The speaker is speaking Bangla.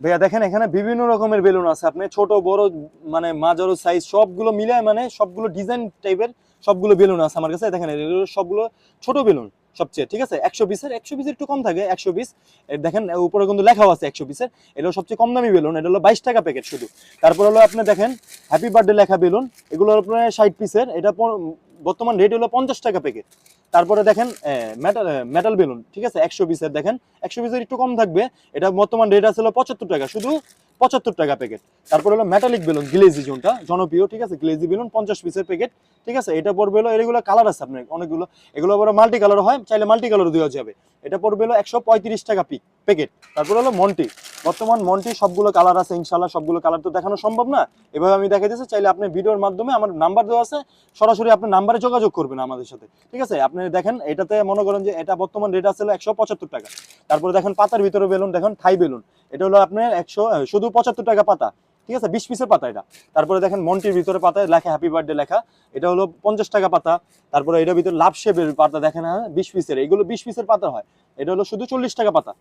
ভাইয়া, দেখেন এখানে বিভিন্ন রকমের বেলুন আছে। আপনি ছোট, বড় মানে মাঝারো সাইজ সবগুলো মিলায় মানে সবগুলো ডিজাইন টাইপের সবগুলো বেলুন আছে আমার কাছে। দেখেন সবগুলো ছোট বেলুন। সবচেয়ে, ঠিক আছে? একশো পিসের একশো পিসের একটু কম থাকে, একশো পিস দেখেন উপরে কিন্তু লেখাও আছে একশো পিসের এটা সবচেয়ে কম দামি বেলুন, এটা হলো বাইশ টাকা প্যাকেট শুধু। তারপর হলো আপনি দেখেন হ্যাপি বার্থডে লেখা বেলুন, এগুলো আপনার ষাট পিসের এটা বর্তমান রেট হলো পঞ্চাশ টাকা প্যাকেট তারপরে দেখেন মেটাল মেটাল বেলুন, ঠিক আছে? একশো পিসের দেখেন, একশো পিসের একটু কম থাকবে, এটা বর্তমান রেট আছে হলো পঁচাত্তর টাকা। শুধু পঁচাত্তর টাকা প্যাকেট তারপর হলো মেটালিক বেলুন গ্লেজি জোনটা জনপ্রিয়, ঠিক আছে? গ্লেজি বেলুন, পঞ্চাশ পিসের প্যাকেট ঠিক আছে? এটা পড়বে হলো এগুলো কালার আছে আপনার, অনেকগুলো। এগুলো আবার মাল্টি কালার হয়, চাইলে মাল্টি কালার দেওয়া যাবে। এটা পড়বে হলো একশো পঁয়ত্রিশ টাকা পিক প্যাকেট তারপর হলো মন্টি বর্তমান মন্টি সবগুলো কালার আছে ইনশাল্লাহ সবগুলো কালার তো দেখানো সম্ভব না। এভাবে আমি দেখা দিচ্ছি চাইলে আপনি ভিডিওর মাধ্যমে আমার নাম্বার দেওয়া আছে, সরাসরি আপনার নাম্বারে যোগাযোগ করবেন আমাদের সাথে। ঠিক আছে? আপনি দেখেন, এটাতে মনে করেন যে এটা বর্তমান রেট আছে একশো পঁচাত্তর টাকা। তারপরে দেখেন পাতার ভিতরে বেলুন, দেখেন থাই বেলুন। এটা হলো আপনার একশো শুধু পঁচাত্তর টাকা পাতা। ঠিক আছে? বিশ পিসের পাতা এটা। তারপরে দেখেন মন্টির ভিতরে পাতা লেখা হ্যাপি বার্থডে লেখা। এটা হলো পঞ্চাশ টাকা পাতা। তারপরে এটার ভিতরে লাভ শেপের পাতা দেখেন হ্যাঁ বিশ পিসের এগুলো বিশ পিসের পাতা হয়। এটা হলো শুধু চল্লিশ টাকা পাতা।